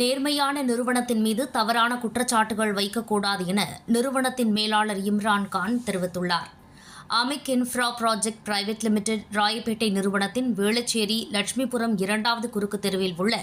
நேர்மையான நிறுவனத்தின் மீது தவறான குற்றச்சாட்டுகள் வைக்கக்கூடாது என நிறுவனத்தின் மேலாளர் இம்ரான் கான் தெரிவித்துள்ளார். Amik infra project private limited Royapettah நிறுவனத்தின் வேளச்சேரி லட்சுமிபுரம் இரண்டாவது குறுக்கு தெருவில் உள்ள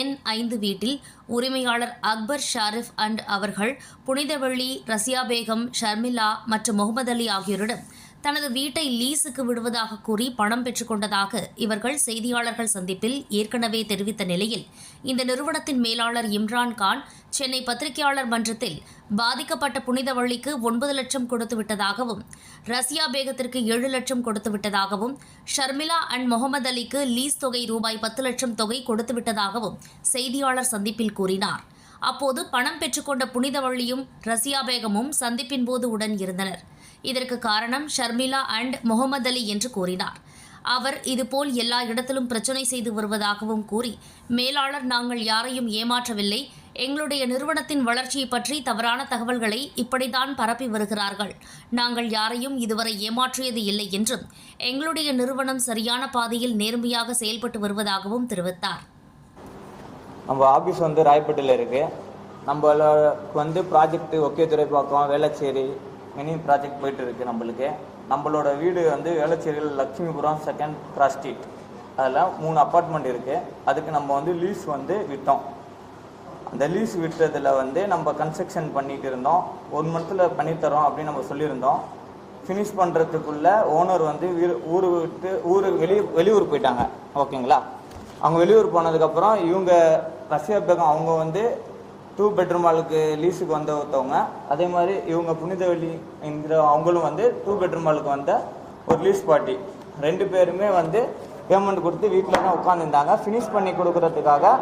எண் ஐந்து வீட்டில் உரிமையாளர் அக்பர் ஷாரிஃப் அண்ட் அவர்கள் புனிதவெள்ளி ரசியா பேகம் ஷர்மிலா மற்றும் முகமது அலி ஆகியோரிடம் தனது வீட்டை லீஸுக்கு விடுவதாக கூறி பணம் பெற்றுக்கொண்டதாக இவர்கள் செய்தியாளர்கள் சந்திப்பில் ஏற்கனவே தெரிவித்த நிலையில் இந்த நிறுவனத்தின் மேலாளர் இம்ரான் கான் சென்னை பத்திரிகையாளர் மன்றத்தில் பாதிக்கப்பட்ட புனிதவள்ளிக்கு ஒன்பது லட்சம் கொடுத்து விட்டதாகவும் ரஷ்யா பேகத்திற்கு ஏழு லட்சம் கொடுத்து விட்டதாகவும் ஷர்மிளா அண்ட் முகமது அலிக்கு லீஸ் தொகை ரூபாய் பத்து லட்சம் தொகை கொடுத்து விட்டதாகவும் செய்தியாளர் சந்திப்பில் கூறினார். அப்போது பணம் பெற்றுக்கொண்ட புனிதவள்ளியும் ரஷ்யா பேகமும் சந்திப்பின் போது உடன் இருந்தனர். இதற்கு காரணம் ஷர்மிளா அண்ட் முகமது அலி என்று கூறினார். அவர் இதுபோல் எல்லா இடத்திலும் பிரச்சனை செய்து வருவதாகவும் கூறி மேலாளர் நாங்கள் யாரையும் ஏமாற்றவில்லை. எங்களுடைய நிறுவனத்தின் வளர்ச்சியை பற்றி தவறான தகவல்களை இப்படித்தான் பரப்பி வருகிறார்கள். நாங்கள் யாரையும் இதுவரை ஏமாற்றியது இல்லை என்றும் எங்களுடைய நிறுவனம் சரியான பாதையில் நேர்மையாக செயல்பட்டு வருவதாகவும் தெரிவித்தார். நம்ம ஆஃபீஸ் வந்து ராயப்பேட்டையில் இருக்குது நம்மளுக்கு வந்து project okay Thoraipakkam Velachery mini project போயிட்டு இருக்கு நம்மளுக்கு. நம்மளோட வீடு வந்து வேளச்சேரியில் லட்சுமிபுரம் செகண்ட் கிராஸ் ஸ்ட்ரீட் அதில் மூணு அப்பார்ட்மெண்ட் இருக்குது அதுக்கு நம்ம வந்து லீஸ் வந்து விட்டோம். அந்த லீஸ் விட்டதில் வந்து நம்ம கன்ஸ்ட்ரக்ஷன் பண்ணிட்டு இருந்தோம். ஒன் மந்த்தில் பண்ணித்தரோம் அப்படின்னு நம்ம சொல்லியிருந்தோம். ஃபினிஷ் பண்ணுறதுக்குள்ளே ஓனர் வந்து ஊர் விட்டு ஊர் வெளி வெளியூர் போயிட்டாங்க. ஓகேங்களா அவங்க வெளியூர் போனதுக்கப்புறம் இவங்க ரஷ்யா பேகம் அவங்க வந்து டூ பெட்ரூம் ஆளுக்கு லீஸுக்கு வந்த ஒருத்தவங்க. அதே மாதிரி இவங்க புனிதவெளி என்கிற அவங்களும் வந்து டூ பெட்ரூம் ஆளுக்கு வந்த ஒரு லீஸ் பார்ட்டி ரெண்டு பேருமே வந்து பேமெண்ட் கொடுத்து வீட்டில் தான் உட்காந்துருந்தாங்க ஃபினிஷ் பண்ணி கொடுக்கறதுக்காக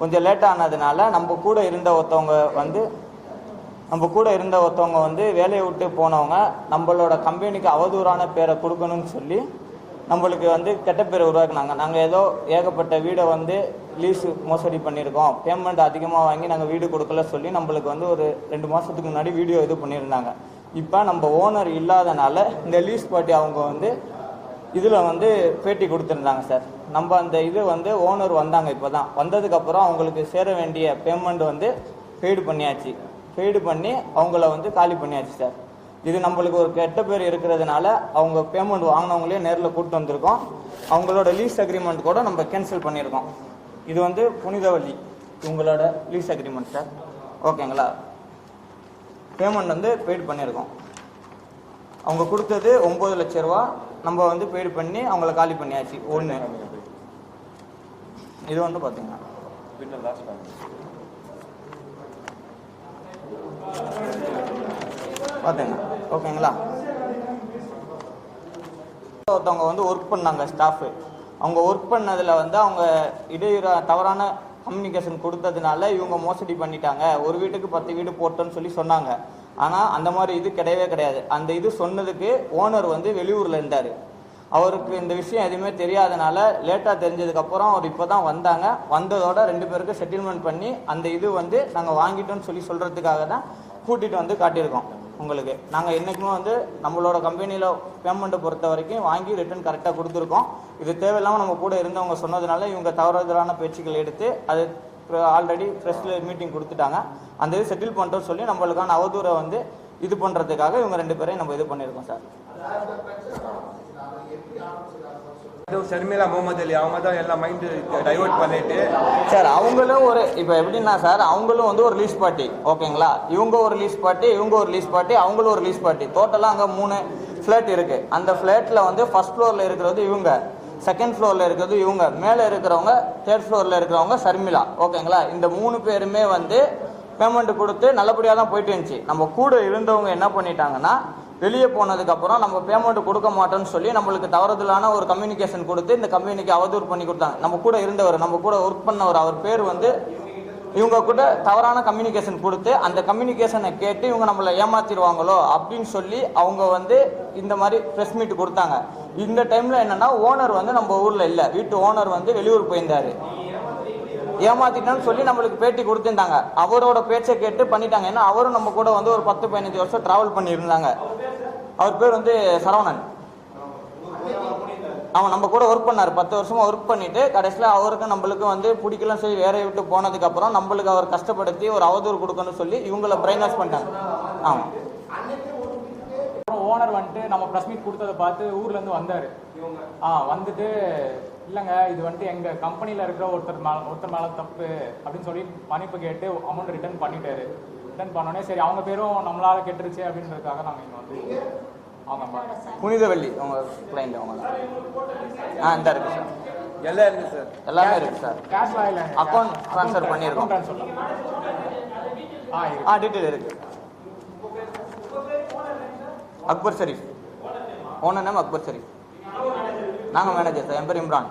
கொஞ்சம் லேட் ஆனதுனால நம்ம கூட இருந்த ஒருத்தவங்க வந்து நம்ம கூட இருந்த ஒருத்தவங்க வந்து வேலையை விட்டு போனவங்க நம்மளோட கம்பெனிக்கு அவதூறான பேரை கொடுக்கணும்னு சொல்லி நம்மளுக்கு வந்து கெட்ட பேர் உருவாக்குனாங்க. நாங்கள் ஏதோ ஏகப்பட்ட வீடை வந்து லீஸ் மோசடி பண்ணியிருக்கோம். பேமெண்ட் அதிகமாக வாங்கி நாங்கள் வீடு கொடுக்கல சொல்லி நம்மளுக்கு வந்து ஒரு ரெண்டு மாதத்துக்கு முன்னாடி வீடியோ இது பண்ணியிருந்தாங்க. இப்போ நம்ம ஓனர் இல்லாதனால இந்த லீஸ் பார்ட்டி அவங்க வந்து இதில் வந்து பேட்டி கொடுத்துருந்தாங்க சார். நம்ம அந்த இது வந்து ஓனர் வந்தாங்க இப்போ தான் வந்ததுக்கப்புறம் அவங்களுக்கு சேர வேண்டிய பேமெண்ட் வந்து பெய்டு பண்ணியாச்சு. பெய்டு பண்ணி அவங்கள வந்து காலி பண்ணியாச்சு சார். இது நம்மளுக்கு ஒரு கெட்ட பேர் இருக்கிறதுனால அவங்க பேமெண்ட் வாங்கினவங்களே நேரில் கூப்பிட்டு வந்திருக்கோம். அவங்களோட லீஸ் அக்ரிமெண்ட் கூட நம்ம கேன்சல் பண்ணியிருக்கோம். இது வந்து புனிதவள்ளி இவங்களோட லீஸ் அக்ரிமெண்ட் சார் ஓகேங்களா பேமெண்ட் வந்து பெய்டு பண்ணியிருக்கோம். அவங்க கொடுத்தது ஒம்பது லட்ச ரூபா. நம்ம வந்து பெய்டு பண்ணி அவங்கள காலி பண்ணியாச்சு. ஒன்று இது வந்து பார்த்தீங்கன்னா பார்த்துங்க ஓகேங்களா? ஒருத்தவங்க வந்து ஒர்க் பண்ணாங்க ஸ்டாஃபு அவங்க ஒர்க் பண்ணதில் வந்து அவங்க இடையூற தவறான கம்யூனிகேஷன் கொடுத்ததுனால இவங்க மோசடி பண்ணிட்டாங்க. ஒரு வீட்டுக்கு பத்து வீடு போட்டோன்னு சொல்லி சொன்னாங்க. ஆனால் அந்த மாதிரி இது கிடையவே கிடையாது. அந்த இது சொன்னதுக்கு ஓனர் வந்து வெளியூரில் இருந்தார். அவருக்கு இந்த விஷயம் எதுவுமே தெரியாதனால லேட்டாக தெரிஞ்சதுக்கப்புறம் அவர் இப்போ தான் வந்தாங்க. வந்ததோட ரெண்டு பேருக்கு செட்டில்மெண்ட் பண்ணி அந்த இது வந்து நாங்கள் வாங்கிட்டோம்னு சொல்லி சொல்கிறதுக்காக தான் கூட்டிகிட்டு வந்து காட்டியிருக்கோம். உங்களுக்கு. நாங்கள் என்றைக்குமே வந்து நம்மளோட கம்பெனியில் பேமெண்ட்டை பொறுத்த வரைக்கும் வாங்கி ரிட்டர்ன் கரெக்டாக கொடுத்துருக்கோம். இது தேவையில்லாமல் நம்ம கூட இருந்தவங்க சொன்னதுனால இவங்க தவறுதலான பேச்சுக்கள் எடுத்து அது ஆல்ரெடி ஃப்ரெஷ்ஷில் மீட்டிங் கொடுத்துட்டாங்க. அந்த இது செட்டில் பண்ணிட்டோம் சொல்லி நம்மளுக்கான அவதூறை வந்து இது பண்ணுறதுக்காக இவங்க ரெண்டு பேரையும் நம்ம இது பண்ணியிருக்கோம் சார். ஷர்மிளா முகமது அலி அவங்க தான் எல்லாம் மைண்டு டைவர்ட் பண்ணிட்டு. சார் அவங்களும் ஒரு இப்போ எப்படின்னா சார் அவங்களும் வந்து ஒரு லீஸ் பார்ட்டி ஓகேங்களா? இவங்க ஒரு லீஸ் பார்ட்டி இவங்க ஒரு லீஸ் பார்ட்டி அவங்களும் ஒரு லீஸ் பார்ட்டி டோட்டலாக அங்கே மூணு ஃப்ளாட் இருக்குது அந்த ஃப்ளாட்டில் வந்து ஃபர்ஸ்ட் ஃப்ளோரில் இருக்கிறது இவங்க. செகண்ட் ஃப்ளோரில் இருக்கிறது இவங்க. மேலே இருக்கிறவங்க தேர்ட் ஃப்ளோரில் இருக்கிறவங்க ஷர்மிளா ஓகேங்களா? இந்த மூணு பேருமே வந்து பேமெண்ட் கொடுத்து நல்லபடியாக தான் போயிட்டு இருந்துச்சு. நம்ம கூட இருந்தவங்க என்ன பண்ணிட்டாங்கன்னா வெளியே போனதுக்கப்புறம் நம்ம பேமெண்ட் கொடுக்க மாட்டோம்னு சொல்லி நம்மளுக்கு தவறுதலான ஒரு கம்யூனிகேஷன் கொடுத்து இந்த கம்பெனிக்கு அவதூறு பண்ணி கொடுத்தாங்க. நம்ம கூட இருந்தவர் நம்ம கூட ஒர்க் பண்ணவர் அவர் பேர் வந்து இவங்க கூட தவறான கம்யூனிகேஷன் கொடுத்து அந்த கம்யூனிகேஷனை கேட்டு இவங்க நம்மளை ஏமாத்திடுவாங்களோ அப்படின்னு சொல்லி அவங்க வந்து இந்த மாதிரி ப்ரெஸ் மீட் கொடுத்தாங்க. இந்த டைமில் என்னன்னா ஓனர் வந்து நம்ம ஊரில் இல்லை. வீட்டு ஓனர் வந்து வெளியூர் போயிருந்தாரு. ஏமாத்திட்டோம்னு சொல்லி நம்மளுக்கு பேட்டி கொடுத்துருந்தாங்க. அவரோட பேச்சை கேட்டு பண்ணிட்டாங்க. ஏன்னா அவரும் நம்ம கூட வந்து ஒரு பத்து பதினஞ்சு வருஷம் டிராவல் பண்ணியிருந்தாங்க. அவர் பேர் வந்து சரவணன். அவன் நம்ம கூட ஒர்க் பண்ணார். பத்து வருஷமா ஒர்க் பண்ணிட்டு கடைசியில் அவருக்கு நம்மளுக்கு வந்து பிடிக்கலாம் சொல்லி வேறையை விட்டு போனதுக்கு அப்புறம் நம்மளுக்கு அவர் கஷ்டப்படுத்தி ஒரு அவதூறு கொடுக்கணும்னு சொல்லி இவங்கள பிரெயின் வாஷ் பண்ணிட்டாங்க ஆமாம் ஓனர் வந்துட்டு நம்ம ப்ரெஸ் மீட் கொடுத்ததை பார்த்து ஊர்ல இருந்து வந்தாரு. ஆ வந்துட்டு இல்லைங்க இது வந்துட்டு எங்க கம்பெனியில் இருக்கிற ஒருத்தர் மேலே ஒருத்தர் மேல தப்பு அப்படின்னு சொல்லி மன்னிப்பு கேட்டு அமௌண்ட் ரிட்டர்ன் பண்ணிட்டாரு. ரிட்டர்ன் பண்ணோடனே சரி அவங்க பேரும் நம்மளால கெட்டுருச்சு அப்படின்றதுக்காக நாங்க இங்க வந்து அவங்க புனிதவள்ளி அவங்க கிளைண்ட் அவங்க. ஆ இந்த இருக்கு சார் எல்லாம் இருக்கு சார் எல்லாமே இருக்கு சார் கேஷ் ஆயில் Account transfer பண்ணியிருக்கோம். ஆ இருக்கு. ஆ டீட்டெயில் இருக்கு. அக்பர் ஷரீஃப் ஓனர் நேம் அக்பர் ஷரீஃப் நாங்கள் மேனேஜர் சார் என் பேர் இம்ரான்.